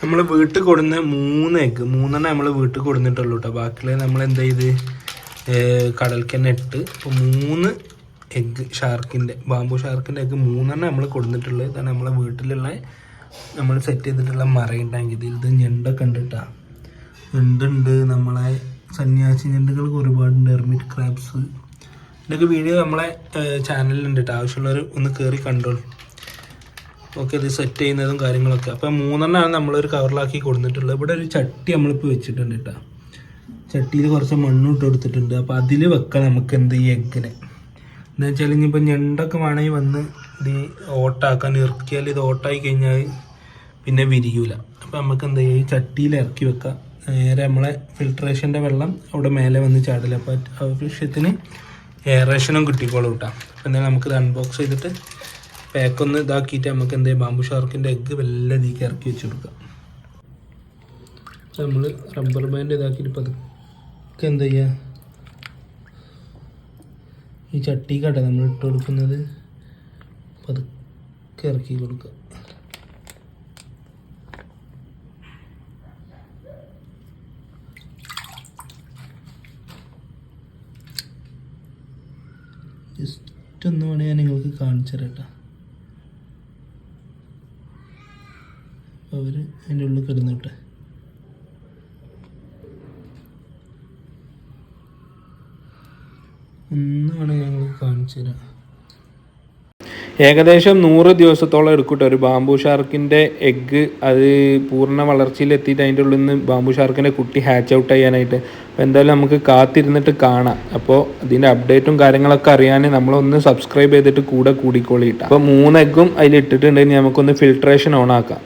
നമ്മൾ വീട്ടിൽ കൊടുന്ന മൂന്ന് എഗ്ഗ് മൂന്നെണ്ണം നമ്മൾ വീട്ടിൽ കൊടുത്തിട്ടുള്ളൂ കേട്ടോ ബാക്കിയുള്ള നമ്മൾ എന്താ ചെയ്ത്? കടൽക്ക് ഇട്ട്. ഇപ്പോൾ മൂന്ന് എഗ്ഗ് ഷാർക്കിന്റെ ബാമ്പു ഷാർക്കിന്റെ എഗ്ഗ് മൂന്നെണ്ണം നമ്മൾ കൊടുത്തിട്ടുള്ളത് ഇതാണ് നമ്മളെ വീട്ടിലുള്ള നമ്മൾ സെറ്റ് ചെയ്തിട്ടുള്ള മറൈൻ ടാങ്ക് ഇത് ഇത് ഞണ്ടൊക്കെ ഉണ്ട് കേട്ടോ ഞണ്ടുണ്ട്. നമ്മളെ സന്യാസി ഞണ്ടുകൾക്ക് ഒരുപാടുണ്ട്. എർമിറ്റ് ക്രാബ്സ് ഇതൊക്കെ വീഡിയോ നമ്മളെ ചാനലിലുണ്ട് കേട്ടോ ആവശ്യമുള്ളവർ ഒന്ന് കയറി കണ്ടോളൂ. ഓക്കെ ഇത് സെറ്റ് ചെയ്യുന്നതും കാര്യങ്ങളൊക്കെ. അപ്പം മൂന്നെണ്ണമാണ് നമ്മളൊരു കവറിലാക്കി കൊടുത്തിട്ടുള്ളത്. ഇവിടെ ഒരു ചട്ടി നമ്മളിപ്പോൾ വെച്ചിട്ടുണ്ട് കേട്ടോ ചട്ടിയിൽ കുറച്ച് മണ്ണും ഇട്ട് കൊടുത്തിട്ടുണ്ട്. അപ്പോൾ അതിൽ വെക്കാം നമുക്ക് എന്ത് ഈ എഗ്ഗിനെ. എന്താ വെച്ചാൽ ഇനിയിപ്പോൾ ഞണ്ടൊക്കെ വേണമെങ്കിൽ വന്ന് ഇത് ഓട്ടാക്കാൻ ഇറക്കിയാൽ ഇത് ഓട്ടായി കഴിഞ്ഞാൽ പിന്നെ വിരിയൂല. അപ്പോൾ നമുക്ക് എന്താ ഈ ചട്ടിയിൽ ഇറക്കി വെക്കാം. നേരെ നമ്മളെ ഫിൽട്രേഷന്റെ വെള്ളം അവിടെ മേലെ വന്ന് ചാടില്ല. അപ്പോൾ ആവശ്യത്തിന് എയറേഷനും കിട്ടിക്കോളും കേട്ടോ അപ്പോൾ എന്തായാലും നമുക്കിത് അൺബോക്സ് ചെയ്തിട്ട് പാക്കൊന്ന് ഇതാക്കിയിട്ട് നമുക്ക് എന്തേ ബാമ്പു ഷാർക്കിന്റെ എഗ്ഗ് വല്ല നീക്കി ഇറക്കി വെച്ച് കൊടുക്കാം നമ്മൾ റബ്ബർ ബാൻഡ് ഇതാക്കിയിട്ട് പതുക്കെ എന്താ ചെയ്യുക ഈ ചട്ടി ചട്ടിക്കാട്ടെ നമ്മൾ ഇട്ട് കൊടുക്കുന്നത് പതുക്കെ ഇറക്കി കൊടുക്കുക ജസ്റ്റ് ഒന്ന് വേണേൽ ഞാൻ നിങ്ങൾക്ക് കാണിച്ചു തരാം കേട്ടോ. അവർ അതിന്റെ ഉള്ളിൽ കിടന്നിട്ട് ഒന്ന് വേണേൽ ഞങ്ങൾ കാണിച്ചു തരാം. ഏകദേശം നൂറ് ദിവസത്തോളം എടുക്കട്ടെ. ഒരു ബാംബു ഷാർക്കിന്റെ എഗ്ഗ് അത് പൂർണ വളർച്ചയിലെത്തിയിട്ട് അതിന്റെ ഉള്ളിൽ നിന്ന് ബാംബു ഷാർക്കിന്റെ കുട്ടി ഹാച്ച് ഔട്ട് ചെയ്യാനായിട്ട്. അപ്പോൾ എന്തായാലും നമുക്ക് കാത്തിരുന്നിട്ട് കാണാം. അപ്പോൾ അതിന്റെ അപ്ഡേറ്റും കാര്യങ്ങളൊക്കെ അറിയാൻ നമ്മളൊന്ന് സബ്സ്ക്രൈബ് ചെയ്തിട്ട് കൂടെ കൂടിക്കോളിയിട്ടാം അപ്പോൾ മൂന്ന് എഗ്ഗും അതിൽ ഇട്ടിട്ടുണ്ടെങ്കിൽ നമുക്കൊന്ന് ഫിൽട്രേഷൻ ഓൺ ആക്കാം.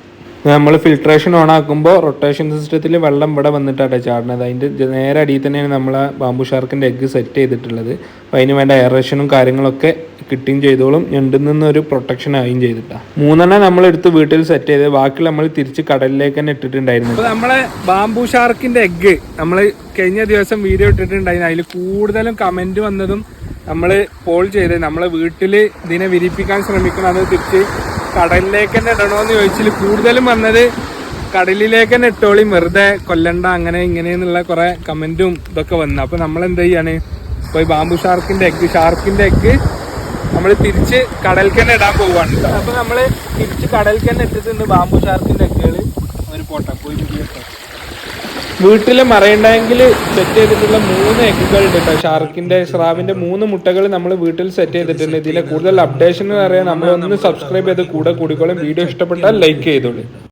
നമ്മൾ ഫിൽട്രേഷൻ ഓൺ ആക്കുമ്പോൾ റൊട്ടേഷൻ സിസ്റ്റത്തിൽ വെള്ളം ഇവിടെ വന്നിട്ടാണ് ചാടുന്നത്. അതിന്റെ നേരെ അടിയിൽ തന്നെയാണ് നമ്മൾ ആ ബാമ്പു ഷാർക്കിന്റെ എഗ്ഗ് സെറ്റ് ചെയ്തിട്ടുള്ളത്. അപ്പോൾ അതിന് വേണ്ട എയറേഷനും കാര്യങ്ങളൊക്കെ കിട്ടുകയും ചെയ്തോളും. ഞണ്ടിൽ നിന്നൊരു പ്രൊട്ടക്ഷൻ ആയും ചെയ്തിട്ടാണ് മൂന്നെണ്ണം നമ്മൾ എടുത്ത് വീട്ടിൽ സെറ്റ് ചെയ്ത് ബാക്കി നമ്മൾ തിരിച്ച് കടലിലേക്ക് തന്നെ ഇട്ടിട്ടുണ്ടായിരുന്നു. അപ്പോൾ നമ്മളെ ബാമ്പു ഷാർക്കിന്റെ എഗ്ഗ് നമ്മൾ കഴിഞ്ഞ ദിവസം വീഡിയോ ഇട്ടിട്ടുണ്ടായിരുന്നു. അതിൽ കൂടുതലും കമന്റ് വന്നതും നമ്മൾ പോൾ ചെയ്ത് നമ്മളെ വീട്ടിൽ ഇതിനെ വിരിപ്പിക്കാൻ ശ്രമിക്കണം. അത് തിരിച്ച് കടലിലേക്ക് തന്നെ ഇടണോന്ന് ചോദിച്ചാൽ കൂടുതലും വന്നത് കടലിലേക്ക് തന്നെ ഇട്ടോളി വെറുതെ കൊല്ലണ്ട അങ്ങനെ ഇങ്ങനെയെന്നുള്ള കുറെ കമന്റും ഇതൊക്കെ വന്നു. അപ്പൊ നമ്മൾ എന്ത് ചെയ്യാണ്? ഇപ്പൊ ഈ ബാമ്പു ഷാർക്കിന്റെ എഗ്ഗ് ഷാർക്കിന്റെ എഗ്ഗ് നമ്മൾ തിരിച്ച് കടലിൽ തന്നെ ഇടാൻ പോവാണ് അപ്പൊ നമ്മൾ തിരിച്ച് കടലിൽ തന്നെ ഇട്ടിട്ടുണ്ട് ബാമ്പു ഷാർക്കിന്റെ എഗ്ഗുകൾ ഒരു പോട്ടെ പോയി വീട്ടിൽ മറൈൻ സെറ്റ് ചെയ്തിട്ടുള്ള മൂന്ന് എഗ്ഗുകൾ ഉണ്ട് കേട്ടോ ഷാർക്കിന്റെ സ്രാവിന്റെ മൂന്ന് മുട്ടകൾ നമ്മൾ വീട്ടിൽ സെറ്റ് ചെയ്തിട്ടുണ്ട്. ഇതിലെ കൂടുതൽ അപ്ഡേഷൻ അറിയാൻ നമ്മളൊന്ന് സബ്സ്ക്രൈബ് ചെയ്ത് കൂടെ കൂടിക്കോളും. വീഡിയോ ഇഷ്ടപ്പെട്ടാൽ ലൈക്ക് ചെയ്തോളൂ.